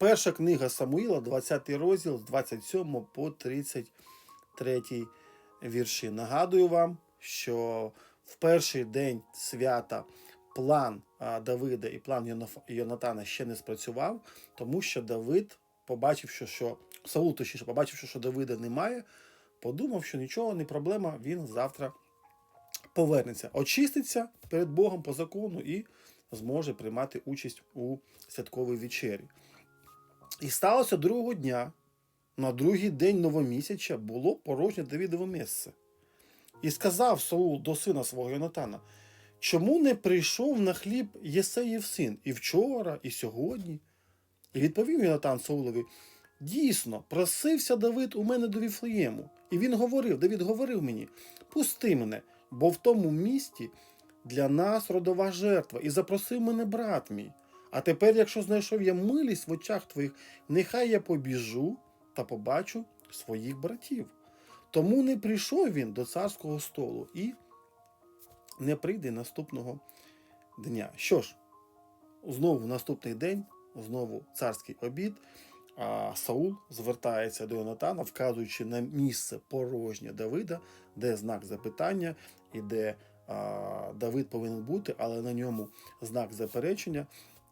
Перша книга Самуїла, 20 розділ з 27 по 33 вірші. Нагадую вам, що в перший день свята план Давида і план Йонатана ще не спрацював, тому що Давид, побачивши, що Саул, точніше, побачивши, що Давида немає, подумав, що нічого, не проблема, він завтра повернеться, очиститься перед Богом по закону і зможе приймати участь у святковій вечері. І сталося другого дня, на другий день новомісяча було порожнє Давідове місце. І сказав Саул до сина свого Йонатана, чому не прийшов на хліб Єсеїв син і вчора, і сьогодні? І відповів Йонатан Саулові: Дійсно, просився Давид у мене до Віфлеєму. І він говорив, Давид говорив мені: пусти мене, бо в тому місті для нас родова жертва, і запросив мене брат мій. А тепер, якщо знайшов я милість в очах твоїх, нехай я побіжу та побачу своїх братів. Тому не прийшов він до царського столу і не прийде наступного дня. Що ж, знову наступний день, знову царський обід. А Саул звертається до Йонатана, вказуючи на місце порожнє Давида, де знак запитання і де а, Давид повинен бути, але на ньому знак заперечення.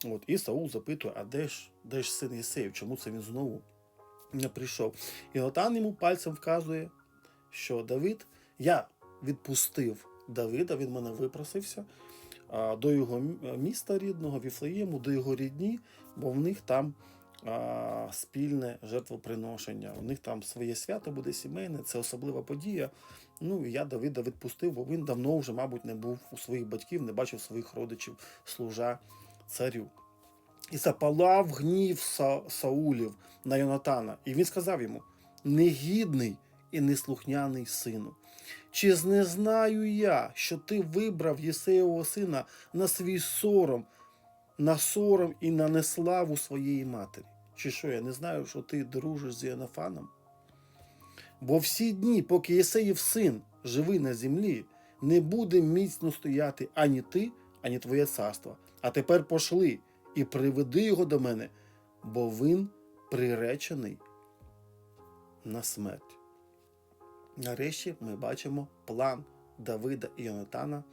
От, і Саул запитує: а де ж, де ж син Єсеїв? Чому це він знову не прийшов? І Йонатан йому пальцем вказує, що Давид, я відпустив Давида, він мене випросився до його міста рідного, Віфлеєму, до його рідні, бо в них там а, спільне жертвоприношення. У них там своє свято буде сімейне, це особлива подія. Ну і я Давида відпустив, бо він давно вже, мабуть, не був у своїх батьків, не бачив своїх родичів, служа царю. І запалав гнів Са- Саулів на Йонатана. І він сказав йому: негідний і неслухняний сину. Чи не знаю я, що ти вибрав Єсеєвого сина на свій сором, на сором і на неславу своєї матері? Чи що, я не знаю, що ти дружиш з Єнофаном? Бо всі дні, поки Єсеїв син живий на землі, не буде міцно стояти ані ти, ані твоє царство. А тепер пошли і приведи його до мене, бо він приречений на смерть. Нарешті ми бачимо план Давида і Йонатана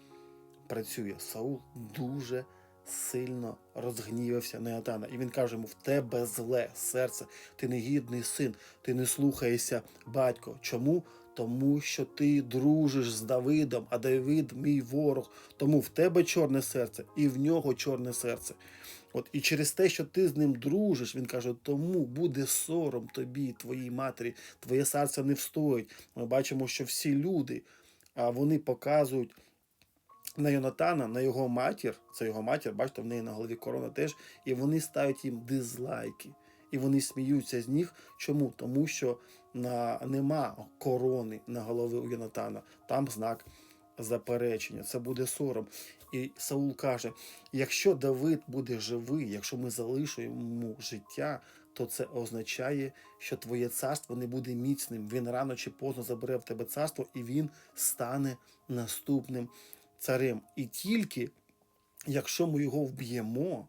працює. Саул дуже сильно розгнівався на Йонатана. І він каже йому: в тебе зле серце, ти негідний син, ти не слухаєшся батько. Чому? Тому що ти дружиш з Давидом, а Давид мій ворог. Тому в тебе чорне серце, і в нього чорне серце. От і через те, що ти з ним дружиш, він каже, тому буде сором тобі, твоїй матері, твоє серце не встоїть. Ми бачимо, що всі люди, вони показують на Йонатана, на його матір, це його матір, бачите, в неї на голові корона теж, і вони ставлять їм дизлайки. І вони сміються з них. Чому? Тому що на, нема корони на голові у Йонатана, там знак заперечення, це буде сором. І Саул каже: якщо Давид буде живий, якщо ми залишимо життя, то це означає, що твоє царство не буде міцним. Він рано чи поздно забере в тебе царство, і він стане наступним царем. І тільки якщо ми його вб'ємо,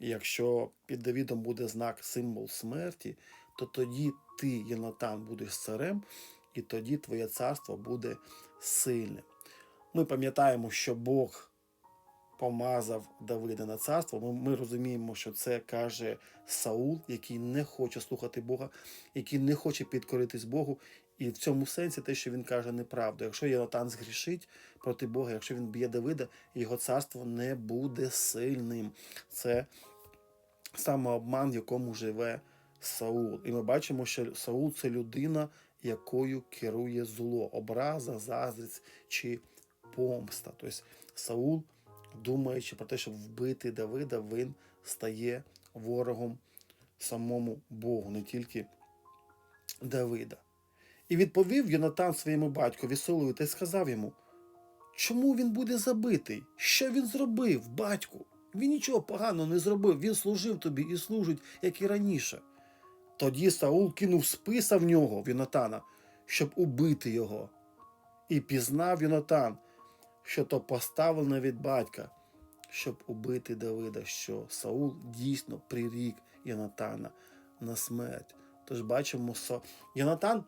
якщо під Давідом буде знак символ смерті, то тоді ти, Єнатан, будеш царем, і тоді твоє царство буде сильним. Ми пам'ятаємо, що Бог помазав Давида на царство. Ми, ми розуміємо, що це каже Саул, який не хоче слухати Бога, який не хоче підкоритись Богу. І в цьому сенсі те, що він каже, неправду. Якщо Єнатан згрішить проти Бога, якщо він б'є Давида, його царство не буде сильним. Це самообман, в якому живе Саул. І ми бачимо, що Саул це людина, якою керує зло, образа, заздрість чи помста. Тобто Саул, думаючи про те, щоб вбити Давида, він стає ворогом самому Богу, не тільки Давида. І відповів Йонатан своєму батькові Саулові та й сказав йому, чому він буде забитий? Що він зробив, батьку? Він нічого поганого не зробив, він служив тобі і служить, як і раніше. Тоді Саул кинув списа в нього, в Йонатана, щоб убити його. І пізнав Йонатан, що то поставлено від батька, щоб убити Давида, що Саул дійсно прирік Йонатана на смерть. Тож бачимо, що Йонатан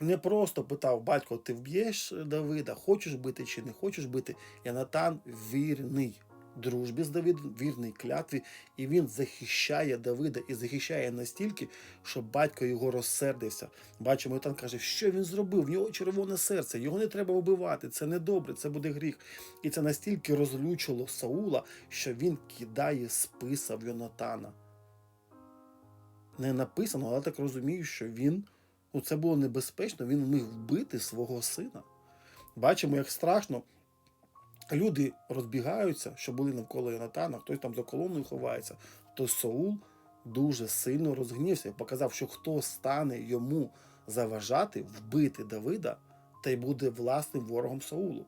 не просто питав батько, ти вб'єш Давида, хочеш бити чи не хочеш бити. Йонатан вірний дружбі з Давидом, вірний клятві, і він захищає Давида і захищає настільки, що батько його розсердився. Бачимо, Йонатан каже, що він зробив? В нього червоне серце, його не треба вбивати, це не добре, це буде гріх. І це настільки розлючило Саула, що він кидає списа в Йонатана. Не написано, але так розумію, що він ну, це було небезпечно, він міг вбити свого сина. Бачимо, як страшно. Люди розбігаються, що були навколо Йонатана, хтось там за колоною ховається, то Саул дуже сильно розгнівся і показав, що хто стане йому заважати вбити Давида, та й буде власним ворогом Саулу.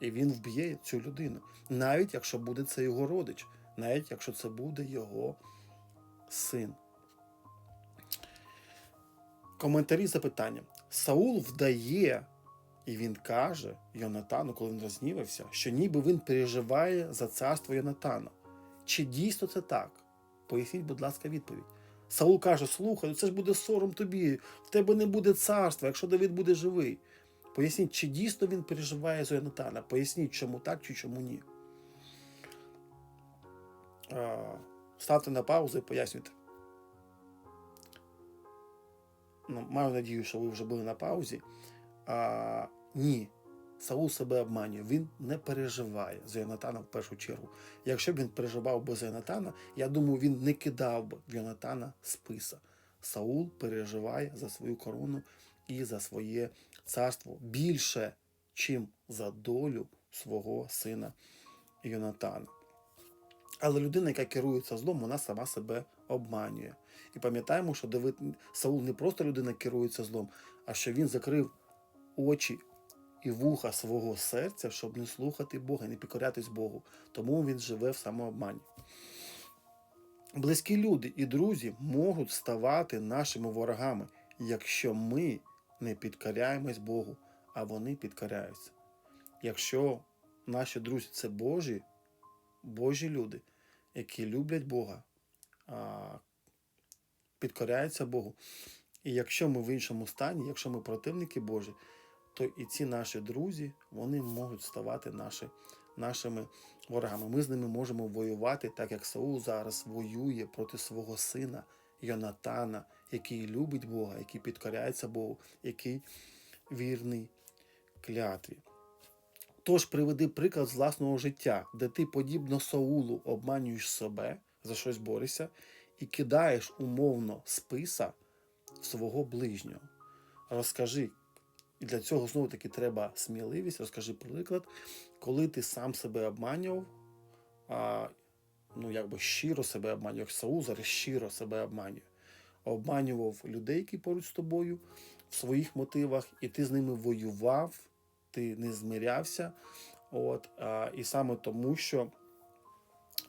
І він вб'є цю людину, навіть якщо буде це його родич, навіть якщо це буде його син. Коментарі запитання. Саул вдає, і він каже Йонатану, коли він рознівався, що ніби він переживає за царство Йонатана. Чи дійсно це так? Поясніть, будь ласка, відповідь. Саул каже: слухай, ну це ж буде сором тобі, в тебе не буде царства, якщо Давид буде живий. Поясніть, чи дійсно він переживає за Йонатана? Поясніть, чому так чи чому ні. Ставте на паузу і пояснюйте. Ну, маю надію, що ви вже були на паузі. А, ні, Саул себе обманює. Він не переживає за Йонатана в першу чергу. Якщо б він переживав би за Йонатана, я думаю, він не кидав би в Йонатана списа. Саул переживає за свою корону і за своє царство більше, чим за долю свого сина Йонатана. Але людина, яка керується злом, вона сама себе обманює. І пам'ятаємо, що Давид Саул не просто людина керується злом, а що він закрив очі і вуха свого серця, щоб не слухати Бога, не підкорятись Богу. Тому він живе в самообмані. Близькі люди і друзі можуть ставати нашими ворогами, якщо ми не підкоряємось Богу, а вони підкоряються. Якщо наші друзі це Божі, Божі люди, які люблять Бога, а, підкоряються Богу. І якщо ми в іншому стані, якщо ми противники Божі, то і ці наші друзі вони можуть ставати наші, нашими ворогами. Ми з ними можемо воювати, так як Саул зараз воює проти свого сина Йонатана, який любить Бога, який підкоряється Богу, який вірний клятві. Тож приведи приклад з власного життя, де ти, подібно Саулу, обманюєш себе, за щось борешся, і кидаєш умовно списа в свого ближнього. Розкажи, і для цього знову таки треба сміливість, розкажи приклад, коли ти сам себе обманював, а, ну якби щиро себе обманював, Саул зараз щиро себе обманює. Обманював людей, які поруч з тобою в своїх мотивах, і ти з ними воював, ти не змирявся. От, а, і саме тому, що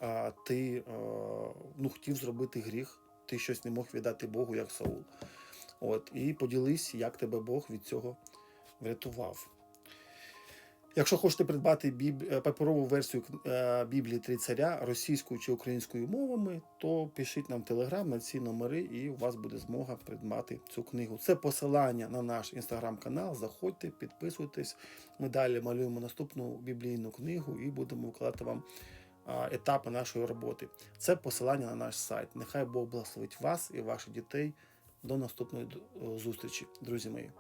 а, ти ну, хотів зробити гріх, ти щось не мог віддати Богу, як Саул. От, і поділись, як тебе Бог від цього врятував. Якщо хочете придбати біб... е, паперову версію е, Біблії Три царя російською чи українською мовами, то пишіть нам в Телеграм на ці номери, і у вас буде змога придбати цю книгу. Це посилання на наш інстаграм-канал. Заходьте, підписуйтесь. Ми далі малюємо наступну біблійну книгу і будемо викладати вам етапи нашої роботи. Це посилання на наш сайт. Нехай Бог благословить вас і ваших дітей. До наступної е, зустрічі, друзі мої.